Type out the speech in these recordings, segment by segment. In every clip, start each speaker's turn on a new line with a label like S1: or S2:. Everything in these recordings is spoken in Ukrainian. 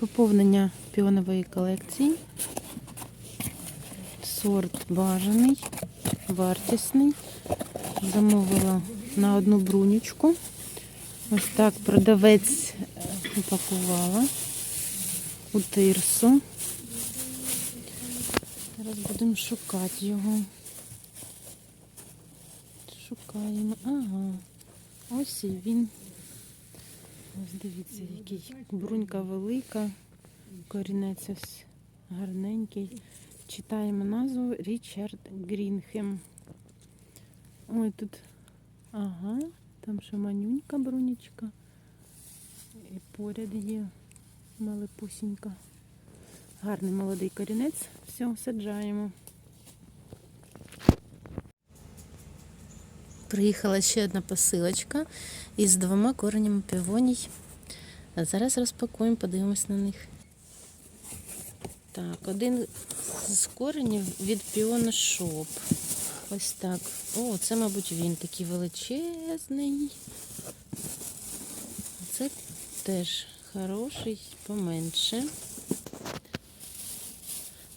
S1: Поповнення піонової колекції. Сорт бажаний, вартісний. Замовила на одну брунючку. Ось так продавець е, упакувала у тирсу. Зараз будемо шукати його. Шукаємо. Ага. Ось і він. Ось дивіться, який брунька велика, корінець ось гарненький. Читаємо назву Річард Грінхем. Ой, тут, ага, там ще манюнька брунечка. І поряд є малепусінька. Гарний молодий корінець. Все, саджаємо. Приїхала ще одна посилочка із двома коренями півоній. Зараз розпакуємо, подивимось на них. Так, один з коренів від Піона Шоп. Ось так. О, це, мабуть, він такий величезний. Це теж хороший, поменше.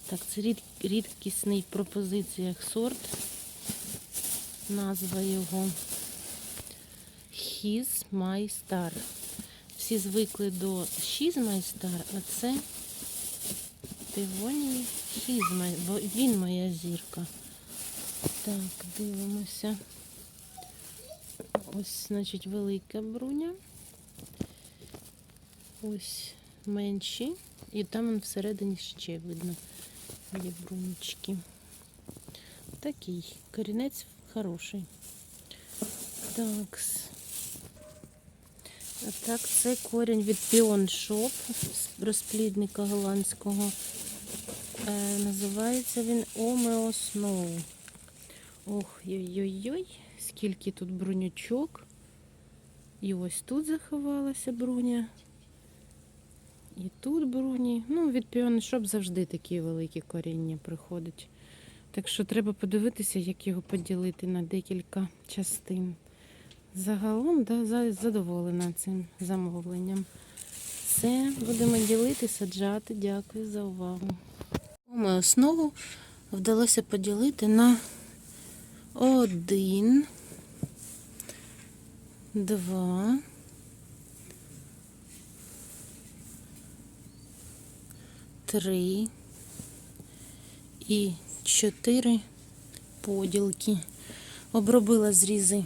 S1: Так, це рід, рідкісний в пропозиціях сорт. Назва його His My Star. Всі звикли до She's My Star, а це Півонії His My, бо він моя зірка. Так, дивимося. Ось, значить, велика бруня. Ось менші. І там всередині ще видно є брунечки. Такий корінець хороший. Так. А так, це корінь від Pion Shop з розплідника голландського. Е, називається він Omeo Snow. Ох, йой-йой-йой, скільки тут брунючок. І ось тут заховалася бруня. І тут бруні. Ну, від Pion Shop завжди такі великі коріння приходять. Так що треба подивитися, як його поділити на декілька частин. Загалом да, задоволена цим замовленням. Все, будемо ділити, саджати. Дякую за увагу. Мою основу вдалося поділити на один, два, три і чотири поділки. Обробила зрізи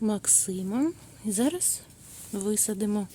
S1: Максимом. І зараз висадимо